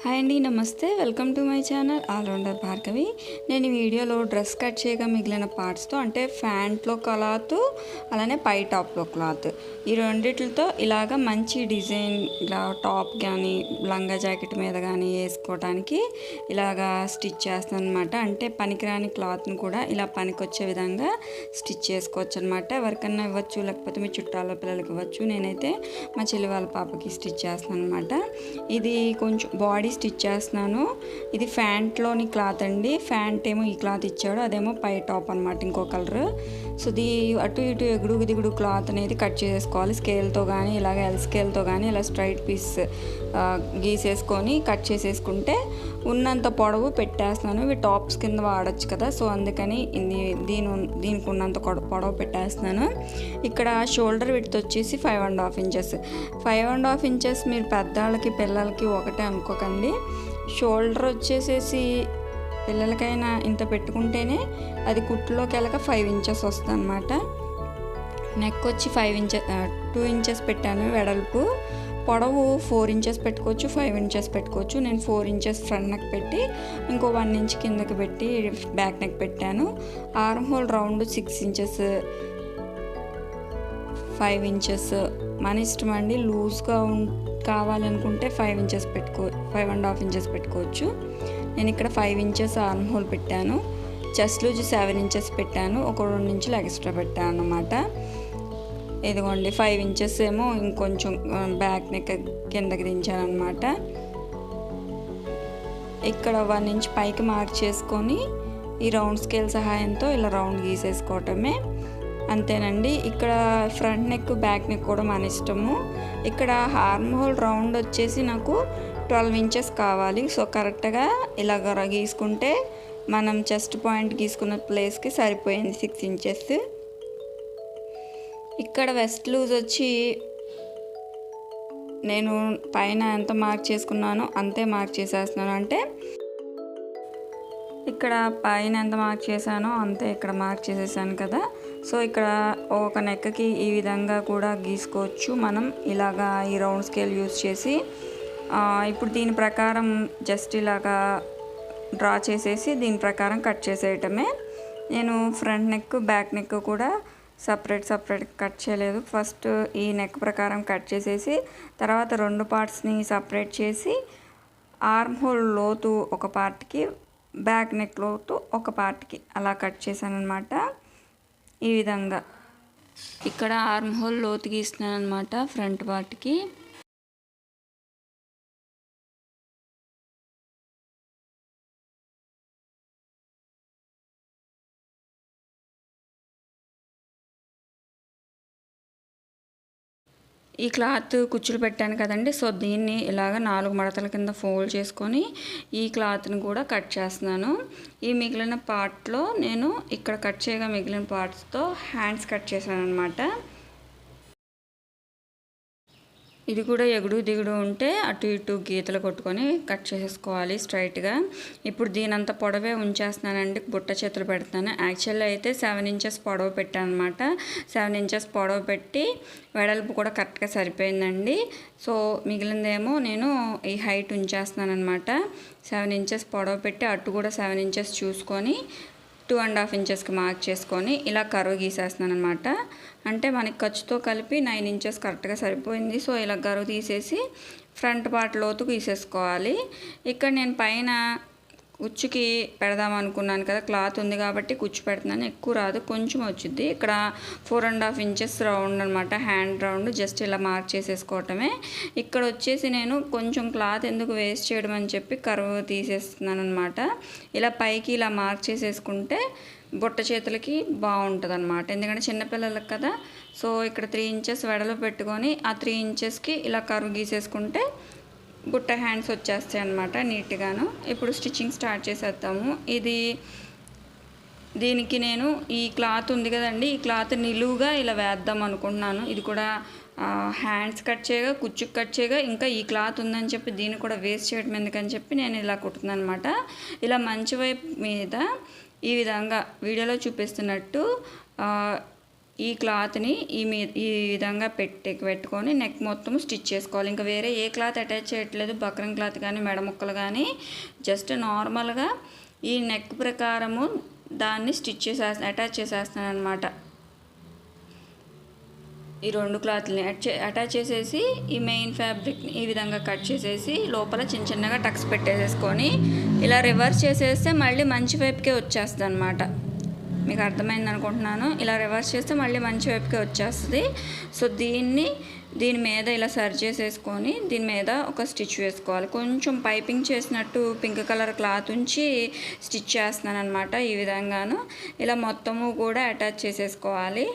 Hi అండి నమస్తే. Welcome to my channel all rounder Bhargavi. నేను ఈ వీడియోలో డ్రెస్ కట్ చేయగా మిగిలిన పార్ట్స్తో అంటే ఫ్యాంట్లో క్లాత్ అలానే పై టాప్లో క్లాత్. ఈ రెండిటితో ఇలాగ మంచి డిజైన్ ఇలా టాప్ కానీ లంగా జాకెట్ మీద కానీ వేసుకోవడానికి ఇలాగా స్టిచ్ చేస్తాను అనమాట అంటే పనికిరాని క్లాత్ను కూడా ఇలా పనికొచ్చే విధంగా స్టిచ్ చేసుకోవచ్చు అనమాట ఎవరికన్నా ఇవ్వచ్చు లేకపోతే మీ చుట్టాల పిల్లలకి ఇవ్వచ్చు. నేనైతే మా చెల్లి వాళ్ళ పాపకి స్టిచ్ చేస్తాను అనమాట ఇది కొంచెం బాడీ స్టిచ్ చేస్తున్నాను. ఇది ఫ్యాంట్లోని క్లాత్ అండి. ఫ్యాంట్ ఏమో ఈ క్లాత్ ఇచ్చాడు. అదేమో పై టాప్ అనమాట ఇంకో కలర్. సో దీ అటు ఇటు ఎగుడు దిగుడు క్లాత్ అనేది కట్ చేసుకోవాలి. స్కేల్తో కానీ ఇలాగ ఎల్ స్కేల్తో కానీ ఇలా స్ట్రైట్ పీస్ గీసేసుకొని కట్ చేసేసుకుంటే ఉన్నంత పొడవు పెట్టేస్తున్నాను. ఇవి టాప్స్ కింద వాడచ్చు కదా. సో అందుకని ఇది దీని దీనికి ఉన్నంత పొడవు పెట్టేస్తున్నాను. ఇక్కడ షోల్డర్ విడ్త్ వచ్చేసి five and half inches five and half inches మీరు పెద్దవాళ్ళకి పిల్లలకి ఒకటే అనుకోకండి. షోల్డర్ వచ్చేసేసి పిల్లలకైనా ఇంత పెట్టుకుంటేనే అది కుట్టులోకి వెళ్ళక ఫైవ్ ఇంచెస్ వస్తుంది అనమాట నెక్ వచ్చి ఫైవ్ ఇంచెస్ టూ ఇంచెస్ పెట్టాను వెడల్పు. పొడవు ఫోర్ ఇంచెస్ పెట్టుకోవచ్చు ఫైవ్ ఇంచెస్ పెట్టుకోవచ్చు. నేను ఫోర్ ఇంచెస్ ఫ్రంట్ నెక్ పెట్టి ఇంకో వన్ ఇంచ్ కిందకి పెట్టి బ్యాక్ నెక్ పెట్టాను. Arm hole round six inches five inches మన ఇష్టం అండి లూజ్గా కావాలనుకుంటే ఫైవ్ ఇంచెస్ పెట్టుకో ఫైవ్ అండ్ హాఫ్ ఇంచెస్ పెట్టుకోవచ్చు. నేను ఇక్కడ ఫైవ్ ఇంచెస్ ఆర్మ్ హోల్ పెట్టాను. చెస్ట్ లూజ్ సెవెన్ ఇంచెస్ పెట్టాను. ఒక రెండు ఇంచులు ఎక్స్ట్రా పెట్టాను అనమాట ఇదిగోండి ఫైవ్ ఇంచెస్ ఏమో ఇంకొంచెం బ్యాక్ నెక్ కిందకి దించాను అనమాట ఇక్కడ వన్ ఇంచ్ పైకి మార్క్ చేసుకొని ఈ రౌండ్ స్కేల్ సహాయంతో ఇలా రౌండ్ గీసేసుకోవటమే. అంతేనండి ఇక్కడ ఫ్రంట్ నెక్ బ్యాక్ నెక్ కూడా మన ఇష్టము. ఇక్కడ హార్మ్ హోల్ రౌండ్ వచ్చేసి నాకు ట్వెల్వ్ ఇంచెస్ కావాలి. సో కరెక్ట్గా ఇలాగ గీసుకుంటే మనం చెస్ట్ పాయింట్ గీసుకున్న ప్లేస్కి సరిపోయింది సిక్స్ ఇంచెస్ ఇక్కడ వెస్ట్ లూజ్ వచ్చి నేను పైన ఎంత మార్క్ చేసుకున్నానో అంతే మార్క్ చేసేస్తున్నాను. అంటే ఇక్కడ పైన ఎంత మార్క్ చేశానో అంతే ఇక్కడ మార్క్ చేసేసాను కదా. సో ఇక్కడ ఒక నెక్కకి ఈ విధంగా కూడా గీసుకోవచ్చు. మనం ఇలాగా ఈ రౌండ్ స్కేల్ యూస్ చేసి ఇప్పుడు దీని ప్రకారం జస్ట్ ఇలాగా డ్రా చేసేసి దీని ప్రకారం కట్ చేసేయటమే. నేను ఫ్రంట్ నెక్ బ్యాక్ నెక్ కూడా సపరేట్ సపరేట్ కట్ చేయలేదు. ఫస్ట్ ఈ నెక్ ప్రకారం కట్ చేసేసి తర్వాత రెండు పార్ట్స్ని సపరేట్ చేసి ఆర్మ్ హోల్ లోతు ఒక పార్ట్కి బ్యాక్ నెక్ లోతు ఒక పార్ట్కి అలా కట్ చేశాను అనమాట ఈ విధంగా. ఇక్కడ ఆర్మ్ హోల్ లోతు గీస్తున్నాను అనమాట ఫ్రంట్ పార్ట్కి ఈ క్లాత్ కుచ్చులు పెట్టాను కదండి. సో దీన్ని ఇలాగ నాలుగు మడతల కింద ఫోల్డ్ చేసుకొని ఈ క్లాత్ని కూడా కట్ చేస్తున్నాను. ఈ మిగిలిన పార్ట్లో నేను ఇక్కడ కట్ చేయగా మిగిలిన పార్ట్స్తో హ్యాండ్స్ కట్ చేశాను అనమాట ఇది కూడా ఎగుడు దిగుడు ఉంటే అటు ఇటు గీతలు కొట్టుకొని కట్ చేసేసుకోవాలి స్ట్రైట్గా. ఇప్పుడు దీనంత పొడవే ఉంచేస్తున్నానండి బుట్ట చేతులు పెడతాను యాక్చువల్లీ అయితే సెవెన్ ఇంచెస్ పొడవు పెట్టాను అనమాట సెవెన్ ఇంచెస్ పొడవు పెట్టి వెడల్పు కూడా కరెక్ట్గా సరిపోయిందండి. సో మిగిలిందేమో నేను ఈ హైట్ ఉంచేస్తున్నాను అనమాట సెవెన్ ఇంచెస్ పొడవు పెట్టి అటు కూడా సెవెన్ ఇంచెస్ చూసుకొని టూ అండ్ హాఫ్ ఇంచెస్కి మార్క్ చేసుకొని ఇలా కరువు గీసేస్తున్నాను అనమాట అంటే మనకి ఖర్చుతో కలిపి నైన్ ఇంచెస్ కరెక్ట్గా సరిపోయింది. సో ఇలా కరువు తీసేసి ఫ్రంట్ పార్ట్ లోతు గీసేసుకోవాలి. ఇక్కడ నేను పైన కుచ్చుకి పెడదాం అనుకున్నాను కదా క్లాత్ ఉంది కాబట్టి కుచ్చు పెడుతున్నాను ఎక్కువ రాదు కొంచెం వచ్చింది ఇక్కడ four and half inches round అనమాట హ్యాండ్ రౌండ్ జస్ట్ ఇలా మార్క్ చేసేసుకోవటమే. ఇక్కడ వచ్చేసి నేను కొంచెం క్లాత్ ఎందుకు వేస్ట్ చేయడం అని చెప్పి కరువు తీసేస్తున్నాను అనమాట ఇలా పైకి ఇలా మార్క్ చేసేసుకుంటే బుట్ట చేతులకి బాగుంటుంది అనమాట ఎందుకంటే చిన్నపిల్లలకి కదా. సో ఇక్కడ త్రీ ఇంచెస్ వెడలు పెట్టుకొని ఆ త్రీ ఇంచెస్కి ఇలా కరువు గీసేసుకుంటే బుట్ట హ్యాండ్స్ వచ్చేస్తాయి అనమాట నీట్గాను. ఇప్పుడు స్టిచ్చింగ్ స్టార్ట్ చేసేద్దాము. ఇది దీనికి నేను ఈ క్లాత్ ఉంది కదండి ఈ క్లాత్ నిలువుగా ఇలా వేద్దాం అనుకుంటున్నాను. ఇది కూడా హ్యాండ్స్ కట్ చేయగా కుచ్చుకు కట్ చేయగా ఇంకా ఈ క్లాత్ ఉందని చెప్పి దీన్ని కూడా వేస్ట్ చేయడం ఎందుకని చెప్పి నేను ఇలా కుట్టున్నాను అనమాట ఇలా మంచి వైపు మీద ఈ విధంగా వీడియోలో చూపిస్తున్నట్టు ఈ క్లాత్ని ఈ మీ ఈ విధంగా పెట్టి పెట్టుకొని నెక్ మొత్తం స్టిచ్ చేసుకోవాలి. ఇంకా వేరే ఏ క్లాత్ అటాచ్ చేయట్లేదు. బక్రం క్లాత్ కానీ మెడ ముక్కలు కానీ జస్ట్ నార్మల్గా ఈ నెక్ ప్రకారము దాన్ని స్టిచ్ చేసే అటాచ్ చేసేస్తాను అనమాట ఈ రెండు క్లాత్ని అటాచ్ చేసేసి ఈ మెయిన్ ఫ్యాబ్రిక్ని ఈ విధంగా కట్ చేసేసి లోపల చిన్న చిన్నగా టక్స్ పెట్టేసేసుకొని ఇలా రివర్స్ చేసేస్తే మళ్ళీ మంచి వైపుకే వచ్చేస్తుంది అనమాట మీకు అర్థమైంది అనుకుంటున్నాను. ఇలా రివర్స్ చేస్తే మళ్ళీ మంచి వైపుకే వచ్చేస్తుంది. సో దీన్ని దీని మీద ఇలా సరి చేసేసుకొని దీని మీద ఒక స్టిచ్ వేసుకోవాలి. కొంచెం పైపింగ్ చేసినట్టు పింక్ కలర్ క్లాత్ ఉంచి స్టిచ్ చేస్తున్నాను అనమాట ఈ విధంగాను. ఇలా మొత్తము కూడా అటాచ్ చేసేసుకోవాలి.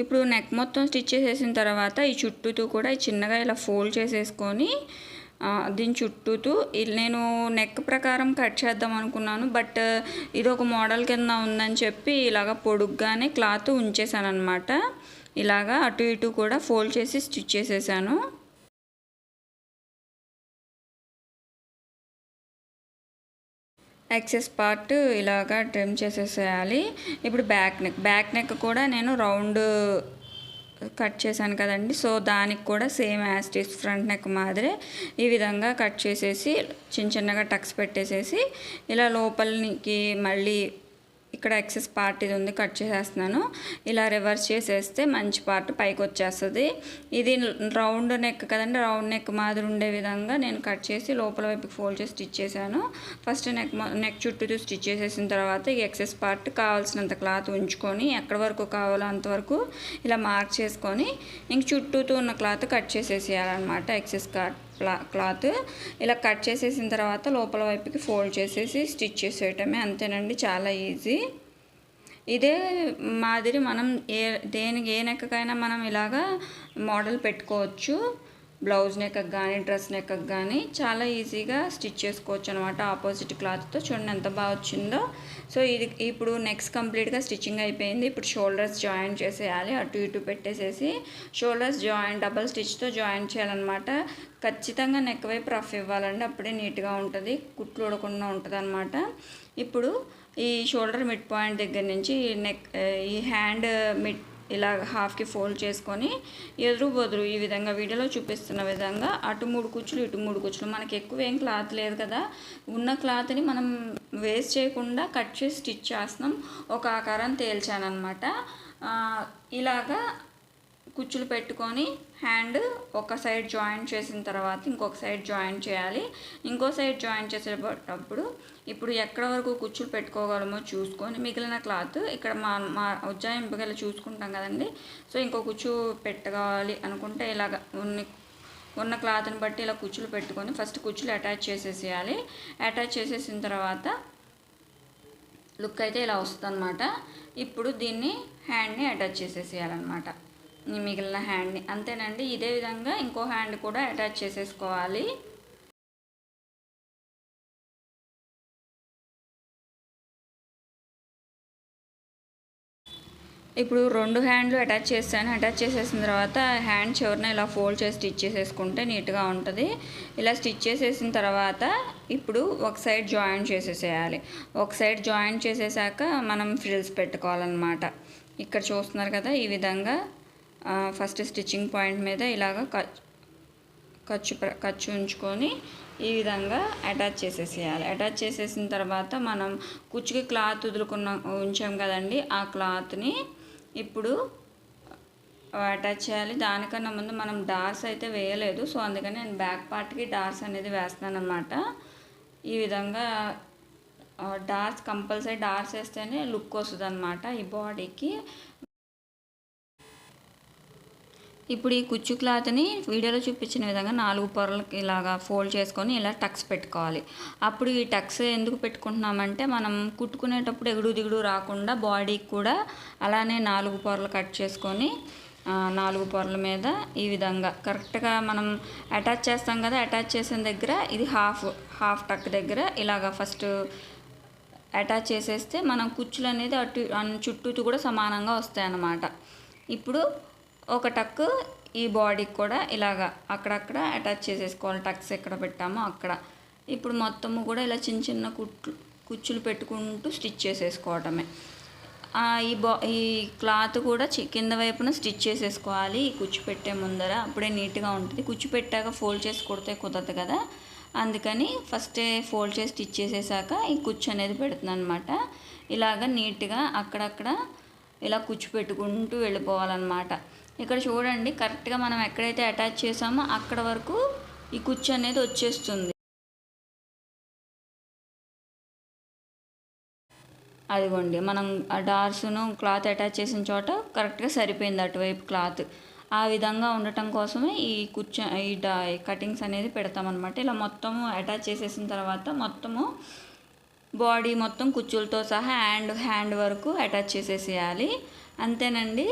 ఇప్పుడు నెక్ మొత్తం స్టిచ్ చేసేసిన తర్వాత ఈ చుట్టూతో కూడా చిన్నగా ఇలా ఫోల్డ్ చేసేసుకొని దీని చుట్టూతూ నేను నెక్ ప్రకారం కట్ చేద్దాం అనుకున్నాను. బట్ ఇది ఒక మోడల్ కింద ఉందని చెప్పి ఇలాగ పొడుగ్గానే క్లాత్ ఉంచేసాను అనమాట ఇలాగా అటు ఇటు కూడా ఫోల్డ్ చేసి స్టిచ్ చేసేసాను. ఎక్సెస్ పార్ట్ ఇలాగా ట్రిమ్ చేసేసేయాలి. ఇప్పుడు బ్యాక్ నెక్ బ్యాక్ నెక్ కూడా నేను రౌండ్ కట్ చేశాను కదండి. సో దానికి కూడా సేమ్ యాస్టీస్ ఫ్రంట్ నెక్ మాదిరే ఈ విధంగా కట్ చేసేసి చిన్న చిన్నగా టక్స్ పెట్టేసేసి ఇలా లోపలికి మళ్ళీ ఇక్కడ ఎక్సెస్ పార్ట్ ఇది ఉంది కట్ చేసేస్తున్నాను. ఇలా రివర్స్ చేసేస్తే మంచి పార్ట్ పైకి వచ్చేస్తుంది. ఇది రౌండ్ నెక్ కదండి రౌండ్ నెక్ మాదిరి ఉండే విధంగా నేను కట్ చేసి లోపల వైపు ఫోల్డ్ చేసి స్టిచ్ చేశాను. ఫస్ట్ నెక్ నెక్ చుట్టూ స్టిచ్ చేసేసిన తర్వాత ఈ ఎక్సెస్ పార్ట్ కావాల్సినంత క్లాత్ ఉంచుకొని ఎక్కడి వరకు కావాలో అంతవరకు ఇలా మార్క్ చేసుకొని ఇంక చుట్టూతో ఉన్న క్లాత్ కట్ చేసేసేయాలన్నమాట ఎక్సెస్ కార్ట్ క్లాత్ ఇలా కట్ చేసేసిన తర్వాత లోపల వైపుకి ఫోల్డ్ చేసేసి స్టిచ్ చేసేయటమే అంతేనండి చాలా ఈజీ. ఇదే మాదిరి మనం ఏ దేనికి ఏ నెక్కకైనా మనం ఇలాగా మోడల్ పెట్టుకోవచ్చు. బ్లౌజ్ నెక్ కానీ డ్రెస్ నెక్ కానీ చాలా ఈజీగా స్టిచ్ చేసుకోవచ్చు అనమాట ఆపోజిట్ క్లాత్తో చూడండి ఎంత బాగా వచ్చిందో. సో ఇది ఇప్పుడు నెక్స్ట్ కంప్లీట్గా స్టిచ్చింగ్ అయిపోయింది. ఇప్పుడు షోల్డర్స్ జాయిన్ చేసేయాలి. అటు ఇటు పెట్టేసేసి షోల్డర్స్ జాయిన్ డబల్ స్టిచ్తో జాయిన్ చేయాలన్నమాట. ఖచ్చితంగా నెక్ వైపు రఫ్ ఇవ్వాలండి. అప్పుడే నీట్గా ఉంటుంది. కుట్లు ఉడకుండా ఉంటుంది అనమాట ఇప్పుడు ఈ షోల్డర్ మిడ్ పాయింట్ దగ్గర నుంచి నెక్ ఈ హ్యాండ్ మిడ్ ఇలా హాఫ్కి ఫోల్డ్ చేసుకొని ఎదురు బొదురు ఈ విధంగా వీడియోలో చూపిస్తున్న విధంగా అటు మూడు కుచ్చులు ఇటు మూడు కుచ్చులు. మనకి ఎక్కువ ఏం క్లాత్ లేదు కదా. ఉన్న క్లాత్ని మనం వేస్ట్ చేయకుండా కట్ చేసి స్టిచ్ చేస్తున్నాం. ఒక ఆకారం తేల్చానమాట ఇలాగా కుచ్చులు పెట్టుకొని హ్యాండ్ ఒక సైడ్ జాయింట్ చేసిన తర్వాత ఇంకొక సైడ్ జాయింట్ చేయాలి. ఇంకో సైడ్ జాయింట్ చేసేటప్పుడు ఇప్పుడు ఎక్కడ వరకు కుచ్చులు పెట్టుకోగలమో చూసుకొని మిగిలిన క్లాత్ ఇక్కడ మా మా ఉజ్జాయింపుగా చూసుకుంటాం కదండి. సో ఇంకో కుచ్చు పెట్టగాలి అనుకుంటే ఇలాగ ఉన్ని ఉన్న క్లాత్ని బట్టి ఇలా కుచ్చులు పెట్టుకొని ఫస్ట్ కుచ్చులు అటాచ్ చేసేసేయాలి. అటాచ్ చేసేసిన తర్వాత లుక్ అయితే ఇలా వస్తుంది ఇప్పుడు దీన్ని హ్యాండ్ని అటాచ్ చేసేసేయాలన్నమాట. మిగిలిన హ్యాండ్ని. అంతేనండి ఇదే విధంగా ఇంకో హ్యాండ్ కూడా అటాచ్ చేసేసుకోవాలి. ఇప్పుడు రెండు హ్యాండ్లు అటాచ్ చేస్తాను అటాచ్ చేసేసిన తర్వాత హ్యాండ్ చివరిన ఇలా ఫోల్డ్ చేసి స్టిచ్ చేసేసుకుంటే నీట్గా ఉంటుంది. ఇలా స్టిచ్ చేసేసిన తర్వాత ఇప్పుడు ఒక సైడ్ జాయిన్ చేసేసేయాలి. ఒక సైడ్ జాయిన్ చేసేసాక మనం ఫ్రిల్స్ పెట్టుకోవాలన్నమాట. ఇక్కడ చూస్తున్నారు కదా ఈ విధంగా ఫస్ట్ స్టిచ్చింగ్ పాయింట్ మీద ఇలాగ ఖర్చు ఖర్చు ఉంచుకొని ఈ విధంగా అటాచ్ చేసేసేయాలి. అటాచ్ చేసేసిన తర్వాత మనం కుచ్చుకి క్లాత్ వదులుకున్న ఉంచాం కదండి ఆ క్లాత్ని ఇప్పుడు అటాచ్ చేయాలి. దానికన్నా ముందు మనం డార్స్ అయితే వేయలేదు సో అందుకని నేను బ్యాక్ పార్ట్కి డార్స్ అనేది వేస్తాను అనమాట ఈ విధంగా డార్స్ కంపల్సరీ డార్స్ వేస్తేనే లుక్ వస్తుంది అనమాట ఈ బాడీకి ఇప్పుడు ఈ కుచ్చు క్లాత్ని వీడియోలో చూపించిన విధంగా నాలుగు పొరలకి ఇలాగా ఫోల్డ్ చేసుకొని ఇలా టక్స్ పెట్టుకోవాలి. అప్పుడు ఈ టక్స్ ఎందుకు పెట్టుకుంటున్నామంటే మనం కుట్టుకునేటప్పుడు ఎగుడు దిగుడు రాకుండా బాడీకి కూడా అలానే నాలుగు పొరలు కట్ చేసుకొని నాలుగు పొరల మీద ఈ విధంగా కరెక్ట్గా మనం అటాచ్ చేస్తాం కదా అటాచ్ చేసిన దగ్గర ఇది హాఫ్ హాఫ్ టక్ దగ్గర ఇలాగా ఫస్ట్ అటాచ్ చేసేస్తే మనం కుచ్చులు అనేది అటు అన్- కూడా సమానంగా వస్తాయి అన్నమాట ఇప్పుడు ఒక టక్ ఈ బాడీకి కూడా ఇలాగా అక్కడక్కడ అటాచ్ చేసేసుకోవాలి. టక్స్ ఎక్కడ పెట్టామో అక్కడ. ఇప్పుడు మొత్తము కూడా ఇలా చిన్న చిన్న కుట్లు కుచ్చులు పెట్టుకుంటూ స్టిచ్ చేసేసుకోవటమే. ఈ బా ఈ క్లాత్ కూడా కింద వైపున స్టిచ్ చేసేసుకోవాలి. ఈ కుచ్చు పెట్టే ముందర అప్పుడే నీట్గా ఉంటుంది. కుచ్చు పెట్టాక ఫోల్డ్ చేసి కుడితే కుదరదు కదా. అందుకని ఫస్టే ఫోల్డ్ చేసి స్టిచ్ చేసేసాక ఈ కుచ్చు అనేది పెడుతున్నాను అనమాట ఇలాగ నీట్గా అక్కడక్కడ ఇలా కుచ్చు పెట్టుకుంటూ వెళ్ళిపోవాలన్నమాట. ఇక్కడ చూడండి కరెక్ట్గా మనం ఎక్కడైతే అటాచ్ చేసామో అక్కడ వరకు ఈ కుచ్చు అనేది వచ్చేస్తుంది. అదిగోండి మనం ఆ డార్స్ను క్లాత్ అటాచ్ చేసిన చోట కరెక్ట్గా సరిపోయింది అటువైపు క్లాత్ ఆ విధంగా ఉండటం కోసమే ఈ కుర్చ ఈ డా కటింగ్స్ అనేది పెడతామన్నమాట. ఇలా మొత్తము అటాచ్ చేసేసిన తర్వాత మొత్తము బాడీ మొత్తం కుచ్చులతో సహా హ్యాండ్ హ్యాండ్ వరకు అటాచ్ చేసేసేయాలి. అంతేనండి.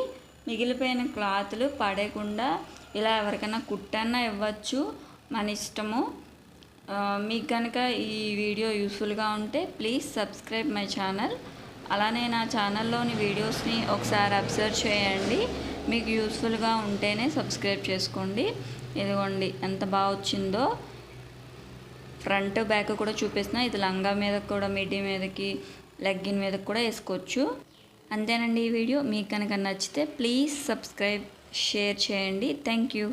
మిగిలిపోయిన క్లాత్లు పడేయకుండా ఇలా ఎవరికైనా కుట్టన్నా ఇవ్వచ్చు. మన ఇష్టము. మీకు కనుక ఈ వీడియో యూస్ఫుల్గా ఉంటే ప్లీజ్ సబ్స్క్రైబ్ మై ఛానల్. అలానే నా ఛానల్లోని వీడియోస్ని ఒకసారి అబ్జర్వ్ చేయండి. మీకు యూస్ఫుల్గా ఉంటేనే సబ్స్క్రైబ్ చేసుకోండి. ఇదిగోండి ఎంత బాగా వచ్చిందో. ఫ్రంట్ బ్యాక్ కూడా చూపిస్తున్నా. ఇది లంగా మీద కూడా మిడ్డీ మీదకి లెగ్గిన్ మీదకి కూడా వేసుకోవచ్చు. అంతేనండి ఈ వీడియో. మీకు కనుక నచ్చితే ప్లీజ్ సబ్స్క్రైబ్ షేర్ చేయండి. Thank you.